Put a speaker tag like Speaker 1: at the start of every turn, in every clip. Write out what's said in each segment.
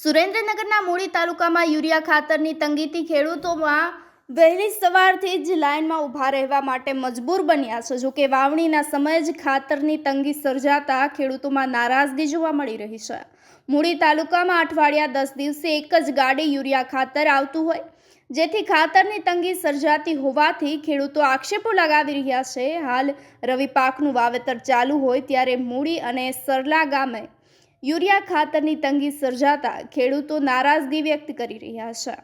Speaker 1: સુરેન્દ્રનગરના મૂળી તાલુકામાં યુરિયા ખાતરની તંગીથી ખેડૂતોમાં વહેલી સવારથી જ લાઇનમાં ઊભા રહેવા માટે મજબૂર બન્યા છે. જોકે વાવણીના સમયે જ ખાતરની તંગી સર્જાતા ખેડૂતોમાં નારાજગી જોવા મળી રહી છે. મૂળી તાલુકામાં અઠવાડિયા દસ દિવસે એક જ ગાડી યુરિયા ખાતર આવતું હોય, જેથી ખાતરની તંગી સર્જાતી હોવાથી ખેડૂતો આક્ષેપો લગાવી રહ્યા છે. હાલ રવિ પાકનું વાવેતર ચાલુ હોય ત્યારે મૂળી અને સરલા ગામે યુરિયા ખાતરની તંગી સર્જાતા ખેડૂતો નારાજગી વ્યક્ત કરી રહ્યા છે.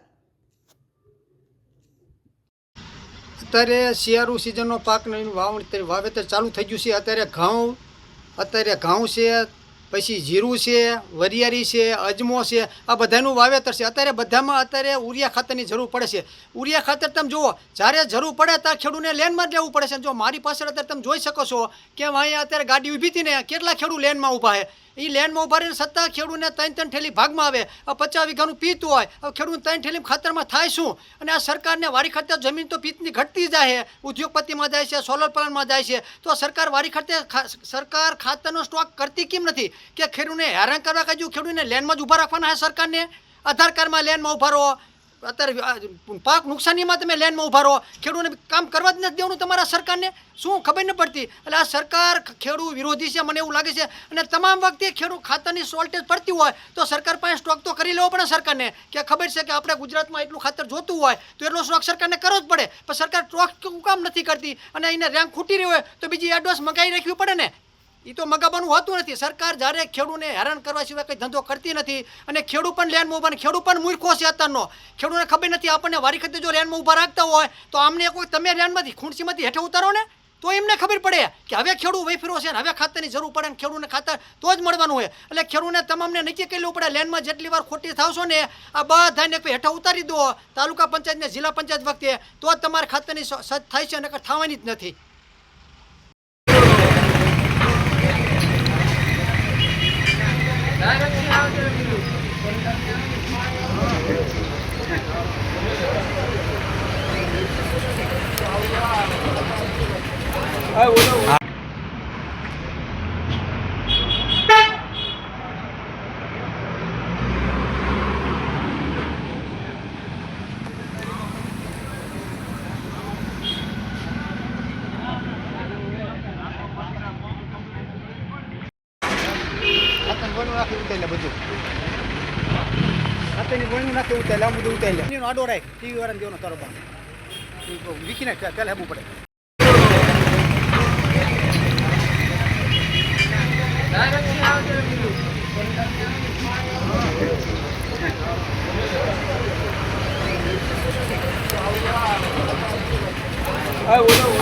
Speaker 2: અત્યારે શિયાળુ સિઝનનો પાકનું વાવણી વાવેતર ચાલુ થઈ ગયું છે. અત્યારે ઘઉં અત્યારે ઘઉં છે, પછી જીરું છે, વરિયાળી છે, અજમો છે, આ બધાનું વાવેતર છે. અત્યારે બધામાં અત્યારે ઉરિયા ખાતરની જરૂર પડે છે. ઉરિયા ખાતર તમે જુઓ, જ્યારે જરૂર પડે ત્યારે ખેડૂને લેનમાં જ લેવું પડે છે. જો મારી પાસે અત્યારે તમે જોઈ શકો છો કે અહીંયા અત્યારે ગાડી ઊભી હતી ને, કેટલા ખેડૂત લેનમાં ઊભા છે? એ લેનમાં ઊભા રહીને સત્તા ખેડૂતને ત્રણ ત્રણ ઠેલી ભાગમાં આવે. પચાસ વીઘાનું પીતું હોય. ખેડૂત ત્રણ ઠેલી ખાતરમાં થાય શું? અને આ સરકારને વારી ખર્ચે જમીન તો પીતની ઘટતી જાય. ઉદ્યોગપતિમાં જાય છે સોલર પ્લાન્ટમાં જાય છે. તો સરકાર વારી ખર્ચે સરકાર ખાતરનો સ્ટોક કરતી કેમ નથી? કે ખેડૂતને હેરાન કરવા કાજુ ખેડૂતને લેનમાં જ ઊભા રાખવાના છે સરકારને? આધાર કાર્ડમાં લેનમાં ઊભા રહો. અત્યારે પાક નુકસાનીમાં તમે લેનમાં ઊભા રહો, ખેડૂતને કામ કરવા જ નથી દેવાનું તમારા સરકારને. શું ખબર ન પડતી? એટલે આ સરકાર ખેડૂત વિરોધી છે, મને એવું લાગે છે. અને તમામ વખતે ખેડૂત ખાતરની શોર્ટેજ પડતી હોય, તો સરકાર પાસે સ્ટોક તો કરી લેવો પડે સરકારને. કે ખબર છે કે આપણે ગુજરાતમાં એટલું ખાતર જોતું હોય, તો એટલો સ્ટોક સરકારને કરવો જ પડે. પણ સરકાર સ્ટોક કામ નથી કરતી? અને એને રેન્ક ખૂટી રહ્યો હોય, તો બીજી એડવાન્સ મગાવી રાખવી પડે ને? એ તો મગાવવાનું હોતું નથી. સરકાર જ્યારે ખેડૂને હેરાન કરવા સિવાય કંઈ ધંધો કરતી નથી અને ખેડૂત પણ લેનમાં ઊભા ખેડૂત પણ મૂર્ખો છે અત્યારનો. ખેડૂને ખબર નથી આપણને વારી ખતે જો લેનમાં ઊભા રાખતા હોય, તો આમને કોઈ તમે લેનમાંથી ખૂણસીમાંથી હેઠે ઉતારો ને, તો એમને ખબર પડે કે હવે ખેડૂત વેફરો છે ને હવે ખાતરની જરૂર પડે ને ખેડૂતને ખાતર તો જ મળવાનું હોય. એટલે ખેડૂતને તમામને નક્કી કરી લેવું પડે, લેનમાં જેટલી વાર ખોટી થાવશો ને, આ બધાને કોઈ હેઠા ઉતારી દો, તાલુકા પંચાયતને જિલ્લા પંચાયત વખતે, તો જ તમારે ખાતરની સજ થાય છે, નકર થવાની જ નથી. 哎，我七 ખાતર વણું નાખી ઉતારી બધું ખાતરની વણું નાખી ઉતારી આ બધું ઉતારી લે એનો આડો રાખ ટીવી વાળાને દેવાનો તારો બાપ વીખી નાખ ચાલ હેબું પડે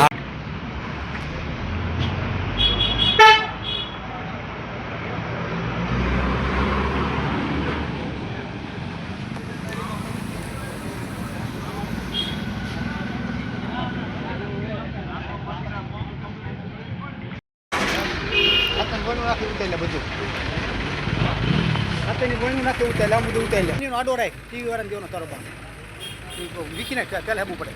Speaker 2: ખાતર વણું નાખી ઉતારી બધું. ખાતરની વણું નાખી ઉતારી લે આ બધું ઉતારી આડો રાખ ટીવી વાળાને દેવાનો તારો બાપ. વીખી નાખ ચાલ હેબું પડે.